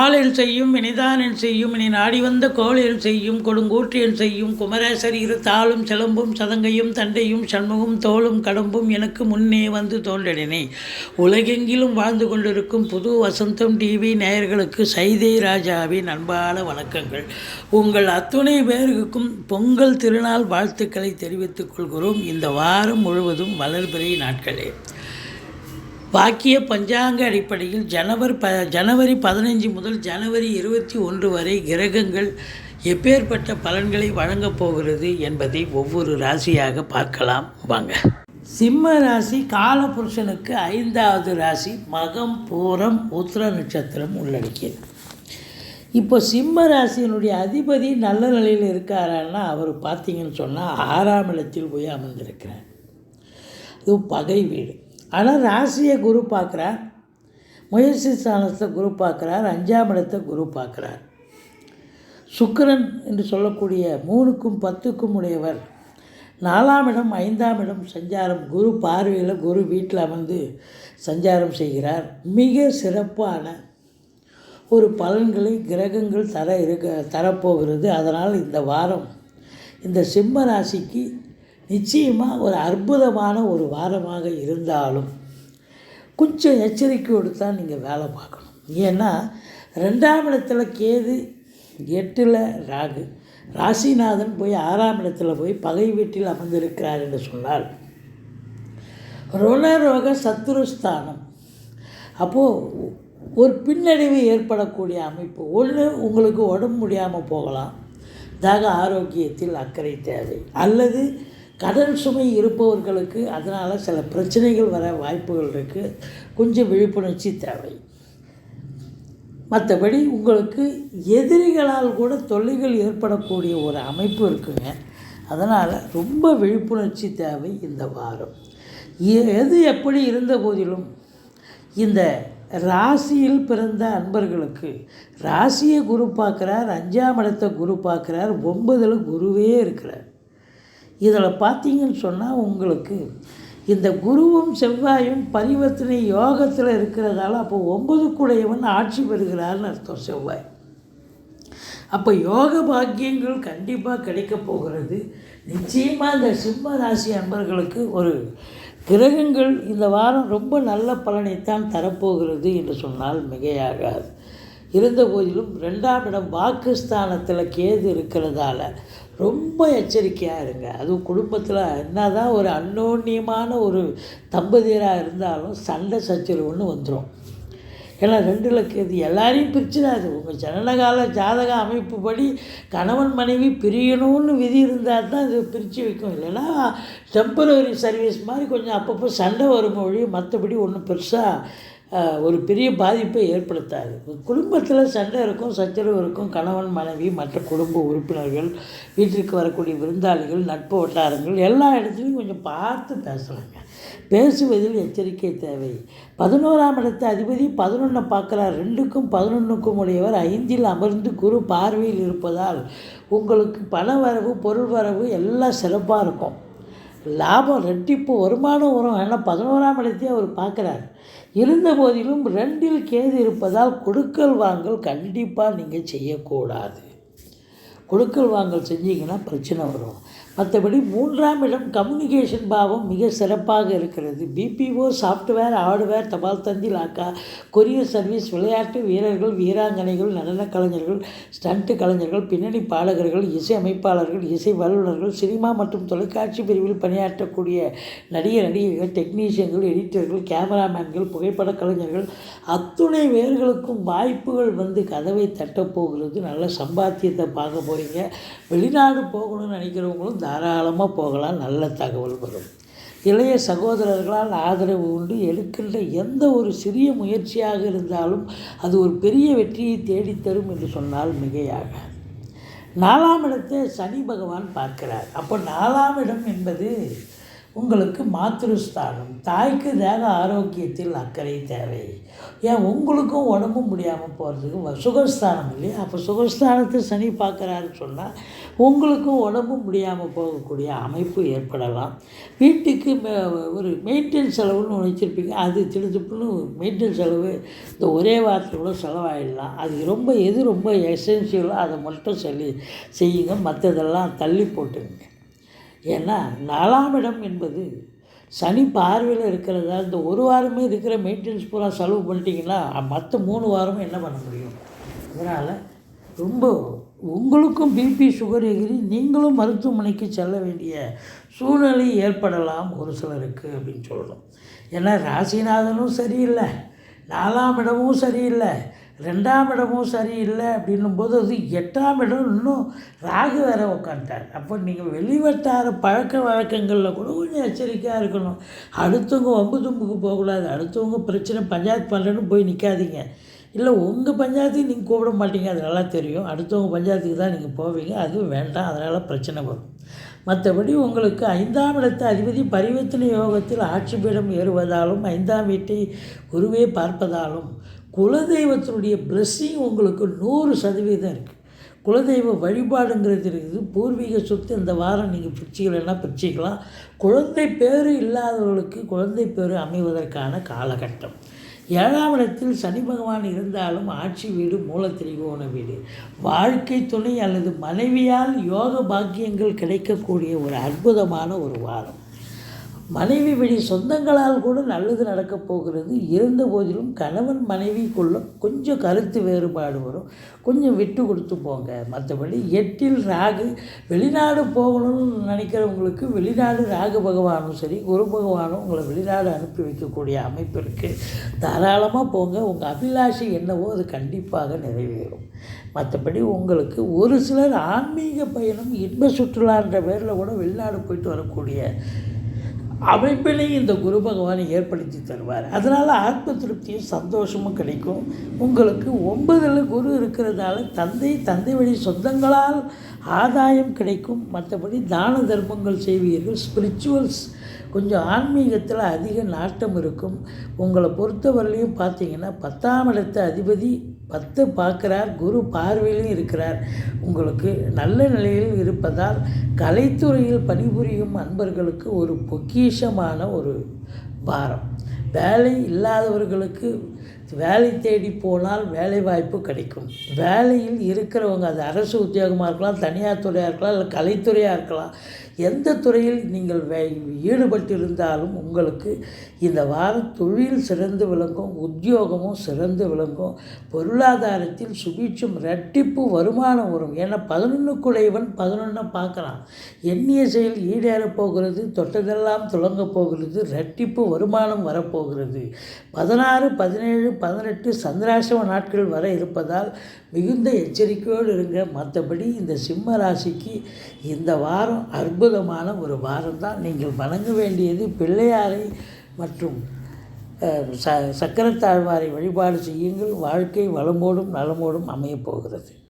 ஆளில் செய்யும் இனிதானில் செய்யும் இனி நாடி வந்த கோளில் செய்யும் கொடுங்கூற்றியில் செய்யும் குமரேசர் இரு தாளும் சிலம்பும் சதங்கையும் தண்டையும் சண்முகம் தோளும் கடம்பும் எனக்கு முன்னே வந்து தோன்றினே உலகெங்கிலும் வாழ்ந்து கொண்டிருக்கும் புது வசந்தம் டிவி நேயர்களுக்கு சைதை ராஜாவின் அன்பான வணக்கங்கள். உங்கள் அத்துணை பேருக்கும் பொங்கல் திருநாள் வாழ்த்துக்களை தெரிவித்துக் கொள்கிறோம். இந்த வாரம் முழுவதும் வளர்பிறை நாட்களே. வாக்கிய பஞ்சாங்க அடிப்படையில் ஜனவரி ப ஜனவரி பதினஞ்சு முதல் ஜனவரி இருபத்தி ஒன்று வரை கிரகங்கள் எப்பேற்பட்ட பலன்களை வழங்கப் போகிறது என்பதை ஒவ்வொரு ராசியாக பார்க்கலாம். வாங்க. சிம்ம ராசி காலபுருஷனுக்கு ஐந்தாவது ராசி மகம் பூரம் உத்திர நட்சத்திரம் உள்ளடக்கியது. இப்போ சிம்ம ராசியினுடைய அதிபதி நல்ல நிலையில் இருக்காரான்னா அவர் பார்த்தீங்கன்னு சொன்னால் ஆறாம் இடத்தில் போய் அமர்ந்திருக்கிறார். இது பகை வீடு. ஆனால் ராசியை குரு பார்க்குறார். முயற்சி ஸ்தானத்தை குரு பார்க்குறார். அஞ்சாம் இடத்தை குரு பார்க்குறார். சுக்கரன் என்று சொல்லக்கூடிய மூணுக்கும் பத்துக்கும் உடையவர். நாலாம் இடம் ஐந்தாம் இடம் சஞ்சாரம். குரு பார்வையில் குரு வீட்டில் அமர்ந்து சஞ்சாரம் செய்கிறார். மிக சிறப்பான ஒரு பலன்களை கிரகங்கள் தர இருக்க தரப்போகிறது. அதனால் இந்த வாரம் இந்த சிம்ம ராசிக்கு நிச்சயமாக ஒரு அற்புதமான ஒரு வாரமாக இருந்தாலும் கொஞ்சம் எச்சரிக்கையோடு தான் நீங்கள் வேலை பார்க்கணும். ஏன்னா ரெண்டாம் இடத்துல கேது எட்டில் ராகு. ராசிநாதன் போய் ஆறாம் இடத்துல போய் பகை வீட்டில் அமர்ந்திருக்கிறார் என்று சொன்னால் ருணரோக சத்துருஸ்தானம் அப்போது ஒரு பின்னடைவு ஏற்படக்கூடிய அமைப்பு. ஒன்று உங்களுக்கு உடம்பு முடியாமல் போகலாம். தாக ஆரோக்கியத்தில் அக்கறை தேவை. அல்லது கடன் சுமை இருப்பவர்களுக்கு அதனால் சில பிரச்சனைகள் வர வாய்ப்புகள் இருக்குது கொஞ்சம் விழிப்புணர்ச்சி தேவை. மற்றபடி உங்களுக்கு எதிரிகளால் கூட தொல்லைகள் ஏற்படக்கூடிய ஒரு அமைப்பு இருக்குங்க. அதனால் ரொம்ப விழிப்புணர்ச்சி தேவை இந்த வாரம். எது எப்படி இருந்த போதிலும் இந்த ராசியில் பிறந்த அன்பர்களுக்கு ராசியை குரு பார்க்குறார் அஞ்சாம் இடத்தை குரு பார்க்குறார் ஒன்பதில் குருவே இருக்கிறார். இதில் பார்த்தீங்கன்னு சொன்னால் உங்களுக்கு இந்த குருவும் செவ்வாயும் பரிவர்த்தனை யோகத்தில் இருக்கிறதால அப்போ ஒன்பது கூடையவன் ஆட்சி பெறுகிறார்னு அர்த்தம் செவ்வாய். அப்போ யோக பாக்கியங்கள் கண்டிப்பாக கிடைக்க போகிறது. நிச்சயமாக இந்த சிம்ம ராசி அன்பர்களுக்கு ஒரு கிரகங்கள் இந்த வாரம் ரொம்ப நல்ல பலனைத்தான் தரப்போகிறது என்று சொன்னால் மிகையாகாது. இருந்த போதிலும் ரெண்டாம் இடம் வாக்குஸ்தானத்தில் கேது இருக்கிறதால ரொம்ப எச்சரிக்கையாக இருங்க. அதுவும் குடும்பத்தில் என்ன தான் ஒரு அன்னோன்யமான ஒரு தம்பதியராக இருந்தாலும் சண்டை சச்சரவுன்னு வந்துடும் ஏன்னா ரெண்டில் கேது எல்லாரையும் பிரிச்சிடாது. உங்கள் ஜனனகால ஜாதக அமைப்புப்படி கணவன் மனைவி பிரியணும்னு விதி இருந்தால் தான் இது பிரித்து வைக்கும். இல்லைன்னா டெம்பரவரி சர்வீஸ் மாதிரி கொஞ்சம் அப்பப்போ சண்டை வரும் மொழி மற்றபடி ஒன்றும் பெருசாக ஒரு பெரிய பாதிப்பை ஏற்படுத்தாது. குடும்பத்தில் சண்டை இருக்கும் சச்சரவு இருக்கும் கணவன் மனைவி மற்ற குடும்ப உறுப்பினர்கள் வீட்டிற்கு வரக்கூடிய விருந்தாளிகள் நட்பு வட்டாரங்கள் எல்லா இடத்துலையும் கொஞ்சம் பார்த்து பேசலாங்க. பேசுவதில் எச்சரிக்கை தேவை. பதினோராம் இடத்து அதிபதி பதினொன்று பார்க்குறார். ரெண்டுக்கும் பதினொன்றுக்கும் உடையவர் ஐந்தில் அமர்ந்து குரு பார்வையில் இருப்பதால் உங்களுக்கு பண வரவு பொருள் வரவு எல்லாம் சிறப்பாக இருக்கும். லாபம் ரெட்டிப்பு வருமானம் வரும். ஏன்னா பதினோராம் இடத்தையும் அவர் பார்க்குறாரு. இருந்த போதிலும் ரெண்டில் கேது இருப்பதால் கொடுக்கல் வாங்கல் கண்டிப்பாக நீங்கள் செய்யக்கூடாது. கொடுக்கல் வாங்கல் செஞ்சீங்கன்னா பிரச்சனை வரும். மற்றபடி மூன்றாம் இடம் கம்யூனிகேஷன் பாவம் மிக சிறப்பாக இருக்கிறது. பிபிஓ சாஃப்ட்வேர் ஹார்ட்வேர் தபால் தந்தி லாக்கா கொரியர் சர்வீஸ் விளையாட்டு வீரர்கள் வீராங்கனைகள் நடனக் கலைஞர்கள் ஸ்டண்ட் கலைஞர்கள் பின்னணி பாடகர்கள் இசை அமைப்பாளர்கள் இசை வல்லுநர்கள் சினிமா மற்றும் தொலைக்காட்சி பிரிவில் பணியாற்றக்கூடிய நடிகர் நடிகைகள் டெக்னீஷியன்கள் எடிட்டர்கள் கேமராமேன்கள் புகைப்பட கலைஞர்கள் அத்துணை பேர்களுக்கும் வாய்ப்புகள் வந்து கதவை தட்டப்போகிறது நல்ல சம்பாத்தியத்தை பார்க்க போகிறீங்க வெளிநாடு போகணும்னு நினைக்கிறவங்களும் தாராளமாக போகலாம் நல்ல தகவல் வரும். இளைய சகோதரர்களால் ஆதரவு உண்டு. எடுக்கின்ற எந்த ஒரு சிறிய முயற்சியாக இருந்தாலும் அது ஒரு பெரிய வெற்றியை தேடித்தரும் என்று சொன்னால் மிகையாக. நாலாம் இடத்தை சனி பகவான் பார்க்கிறார். அப்போ நாலாம் இடம் என்பது உங்களுக்கு மாத்திருஸ்தானம். தாய்க்கு தேக ஆரோக்கியத்தில் அக்கறை தேவை. ஏன்? உங்களுக்கும் உடம்பு முடியாமல் போகிறதுக்கு சுகஸ்தானம் இல்லையா? அப்போ சுகஸ்தானத்தை சனி பார்க்குறாருன்னு சொன்னால் உங்களுக்கும் உடம்பு முடியாமல் போகக்கூடிய அமைப்பு ஏற்படலாம். வீட்டுக்கு ஒரு மெயின்டெனன்ஸ் செலவுன்னு ஒன்று வச்சுருப்பீங்க. அது திடுத்துப்புன்னு மெயின்டெனன்ஸ் செலவு இந்த ஒரே வாரத்தில் கூட செலவாயிடலாம். அது ரொம்ப எது ரொம்ப எசென்சியலோ அதை மட்டும் சொல்லி செய்யுங்க. மற்றதெல்லாம் தள்ளி போட்டுங்க ஏன்னா நாலாம் இடம் என்பது சனி பார்வையில் இருக்கிறதா இந்த ஒரு வாரமே இருக்கிற மெயின்டெனன்ஸ் பூரா செலவு பண்ணிட்டீங்கன்னா மற்ற மூணு வாரமும் என்ன பண்ண முடியும்? அதனால் ரொம்ப உங்களுக்கும் பிபி சுகர் எகிரி நீங்களும் மருத்துவமனைக்கு செல்ல வேண்டிய சூழ்நிலை ஏற்படலாம் ஒரு சிலருக்கு அப்படின்னு சொல்லணும். ஏன்னா ராசிநாதனும் சரியில்லை நாலாம் இடமும் சரியில்லை ரெண்டாம் இடமும் சரியில்லை அப்படின்னும் போது அது எட்டாம் இடம் இன்னும் ராகு வேற உட்காந்துட்டார் அப்போ நீங்கள் வெளிவட்டார பழக்க வழக்கங்களில் கூட கொஞ்சம் எச்சரிக்கையாக இருக்கணும். அடுத்தவங்க ஒம்பு தும்புக்கு போகக்கூடாது. அடுத்தவங்க பிரச்சனை பஞ்சாயத்து பண்ணுறேன்னு போய் நிற்காதீங்க இல்லை உங்கள் பஞ்சாயத்துக்கு நீங்கள் கூப்பிட மாட்டீங்க. அது நல்லா தெரியும். அடுத்தவங்க பஞ்சாயத்துக்கு தான் நீங்கள் போவீங்க. அதுவும் வேண்டாம். அதனால் பிரச்சனை வரும். மற்றபடி உங்களுக்கு ஐந்தாம் இடத்து அதிபதி பரிவர்த்தனை யோகத்தில் ஆட்சி பீடம் ஏறுவதாலும் ஐந்தாம் வீட்டை குருவே பார்ப்பதாலும் குலதெய்வத்தினுடைய பிளஸ்ஸிங் உங்களுக்கு நூறு சதவீதம் இருக்குது குலதெய்வ வழிபாடுங்கிறது இருக்குது. பூர்வீக சொத்து இந்த வாரம் நீங்கள் பிரிச்சிக்கலைன்னா பிரிச்சிக்கலாம். குழந்தை பேர் இல்லாதவர்களுக்கு குழந்தை பேர் அமைவதற்கான காலகட்டம். ஏழாம் இடத்தில் சனி பகவான் இருந்தாலும் ஆட்சி வீடு மூலத்திரிகோண வீடு. வாழ்க்கை துணை அல்லது மனைவியால் யோக பாக்கியங்கள் கிடைக்கக்கூடிய ஒரு அற்புதமான ஒரு வாரம். மனைவி வழி சொந்தங்களால் கூட நல்லது நடக்கப் போகிறது. இருந்த போதிலும் கணவன் மனைவிக்குள்ள கொஞ்சம் கருத்து வேறுபாடு வரும். கொஞ்சம் விட்டு கொடுத்து போங்க. மற்றபடி எட்டில் ராகு வெளிநாடு போகணும்னு நினைக்கிறவங்களுக்கு வெளிநாடு ராகு பகவானும் சரி குரு பகவானும் உங்களை வெளிநாடு அனுப்பி வைக்கக்கூடிய அமைப்பு இருக்குது தாராளமாக போங்க. உங்கள் அபிலாஷை என்னவோ அது கண்டிப்பாக நிறைவேறும். மற்றபடி உங்களுக்கு ஒரு சிலர் ஆன்மீக பயணம் இன்ப சுற்றுலான்ற பேரில் கூட வெளிநாடு போயிட்டு வரக்கூடிய அமைப்பினை இந்த குரு பகவானை ஏற்படுத்தி தருவார். அதனால் ஆத்ம திருப்தியும் சந்தோஷமும் கிடைக்கும். உங்களுக்கு ஒன்பதில் குரு இருக்கிறதால தந்தை தந்தை வழி சொந்தங்களால் ஆதாயம் கிடைக்கும். மற்றபடி தான தர்மங்கள் செய்வீர்கள். ஸ்பிரிச்சுவல்ஸ் கொஞ்சம் ஆன்மீகத்தில் அதிக நாட்டம் இருக்கும். உங்களை பொறுத்தவரையிலையும் பார்த்தீங்கன்னா பத்தாம் இடத்த அதிபதி பத்து பார்க்குறார் குரு பார்வையிலும் இருக்கிறார். உங்களுக்கு நல்ல நிலையில் இருப்பதால் கலைத்துறையில் பணிபுரியும் அன்பர்களுக்கு ஒரு பொக்கிஷமான ஒரு பாரம். வேலை இல்லாதவர்களுக்கு வேலை தேடி போனால் வேலை வாய்ப்பு கிடைக்கும். வேலையில் இருக்கிறவங்க அது அரசு உத்தியோகமாக இருக்கலாம் தனியார் துறையாக இருக்கலாம் இல்லை கலைத்துறையாக இருக்கலாம் எந்த துறையில் நீங்கள் வே ஈடுபட்டிருந்தாலும் உங்களுக்கு இந்த வாரம் தொழில் சிறந்து விளங்கும் உத்தியோகமும் சிறந்து விளங்கும் பொருளாதாரத்தில் சுபீட்சம் ரெட்டிப்பு வருமானம் வரும். ஏன்னா பதினொன்று பதினொன்றை பார்க்குறான். எண்ணிய செயல் ஈடேறப் போகிறது தொட்டதெல்லாம் துளங்க போகிறது ரெட்டிப்பு வருமானம் வரப்போகிறது. பதினாறு பதினேழு பதினெட்டு சந்திராசிரம நாட்கள் வர இருப்பதால் மிகுந்த எச்சரிக்கையோடு இருங்க. மற்றபடி இந்த சிம்ம ராசிக்கு இந்த வாரம் அற்புதமான ஒரு வாரம் தான் நீங்கள் வணங்க வேண்டியது பிள்ளையாரை மற்றும் ச சக்கரத்தாழ்வாரை வழிபாடு செய்யுங்கள். வாழ்க்கை வளமோடும் நலமோடும் அமையப் போகிறது.